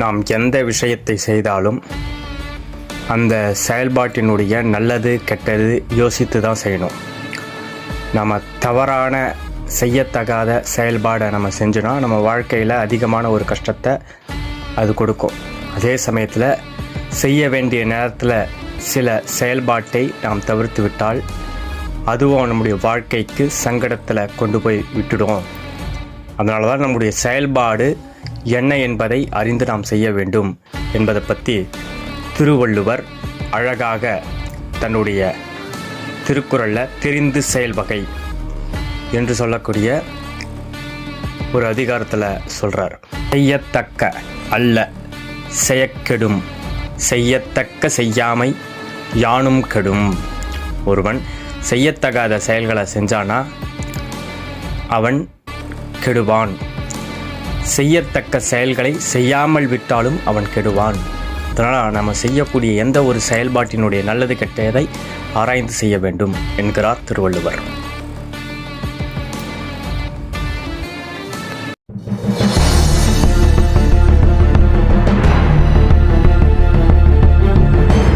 நாம் எந்த விஷயத்தை செய்தாலும் அந்த செயல்பாட்டினுடைய நல்லது கெட்டது யோசித்து தான் செய்யணும். நம்ம தவறான செய்யத்தகாத செயல்பாடை நம்ம செஞ்சோன்னா நம்ம வாழ்க்கையில் அதிகமான ஒரு கஷ்டத்தை அது கொடுக்கும். அதே சமயத்தில் செய்ய வேண்டிய நேரத்தில் சில செயல்பாட்டை நாம் தவிர்த்து விட்டால் அதுவும் நம்முடைய வாழ்க்கைக்கு சங்கடத்தில் கொண்டு போய் விட்டுடும். அதனால தான் நம்முடைய செயல்பாடு என்ன என்பதை அறிந்து நாம் செய்ய வேண்டும் என்பதை பற்றி திருவள்ளுவர் அழகாக தன்னுடைய திருக்குறளில் தெரிந்து செயல்வகை என்று சொல்லக்கூடிய ஒரு அதிகாரத்தில் சொல்கிறார் செய்யத்தக்க அல்ல செயக்கெடும் செய்யத்தக்க செய்யாமை யானும் கெடும். ஒருவன் செய்யத்தகாத செயல்களை செஞ்சானா அவன் கெடுவான். செய்யத்தக்க செயல்களை செய்யாமல் விட்டாலும் அவன் கெடுவான். அதனால் நம்ம செய்யக்கூடிய எந்த ஒரு செயல்பாட்டினுடைய நல்லது கெட்டதை ஆராய்ந்து செய்ய வேண்டும் என்கிறார் திருவள்ளுவர்.